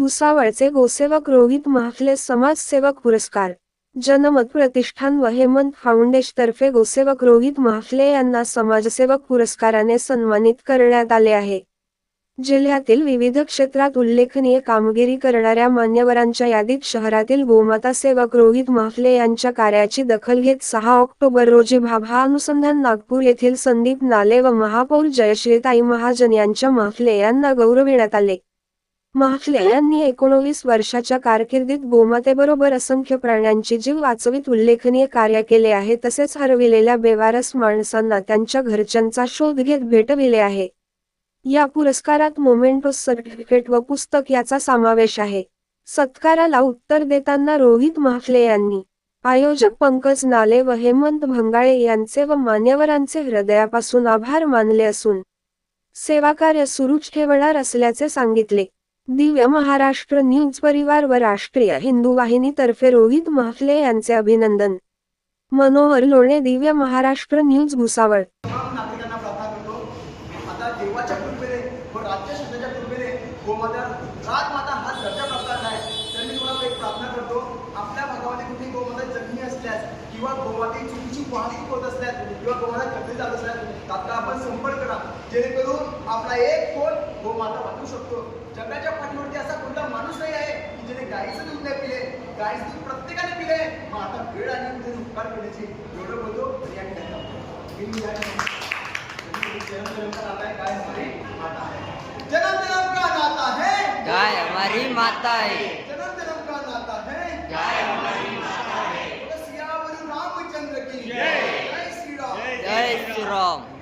भुसावळचे गोसेवक रोहित महाफले समाजसेवक पुरस्कार. जनमत प्रतिष्ठान व हेमंत फाउंडेशतर्फे गोसेवक रोहित महाफले यांना समाजसेवक पुरस्काराने सन्मानित करण्यात आले आहे. जिल्ह्यातील विविध क्षेत्रात उल्लेखनीय कामगिरी करणाऱ्या मान्यवरांच्या यादीत शहरातील गोमाता सेवक रोहित महाफले यांच्या कार्याची दखल घेत सहा ऑक्टोबर रोजी भाभा अनुसंधान नागपूर येथील संदीप नाले व महापौर जयश्रीताई महाजन यांच्या महाफले यांना गौरविण्यात आले. महाफले यांनी एकोणवीस वर्षाच्या कारकिर्दीत गोमातेबरोबर असंख्य प्राण्यांची जीव वाचवीत उल्लेखनीय कार्य केले आहे तसेच हरविलेल्या बेवारस माणसांना त्यांच्या घरच्यांचा शोध घेत भेटविले आहे. या पुरस्कारात मोमेंटो सर्टिफिकेट व पुस्तक याचा समावेश आहे. सत्काराला उत्तर देताना रोहित महाफले यांनी आयोजक पंकज नाले व हेमंत भंगाळे यांचे व मान्यवरांचे हृदयापासून आभार मानले असून सेवाकार्य सुरूच ठेवणार असल्याचे सांगितले. दिव्य महाराष्ट्र न्यूज परिवार व राष्ट्रीय हिंदू वाहिनीतर्फे रोहित महफले यांचे अभिनंदन. मनोहर लोणे दिव्य महाराष्ट्र न्यूज भुसावळ. किंवा गोमाते चुकीची होत असल्यास किंवा गोमाता असल्यास तात्काळ आपण संपर्क करा. जेणेकरून आपला एक फोन गोमाता वाचू शकतो. जगाच्या गाईचं दूध नाही पिले गाईचं दूध प्रत्येकाने पिले मग आता वेळ आली म्हणजे उपकार करण्याची एवढं बोलतो या जन्म जन्म का नाता है गाय हमारी माता है जन्म जन्म का नाता है गाय हमारी माता है सियावर रामचंद्र की जय श्री राम जय श्री राम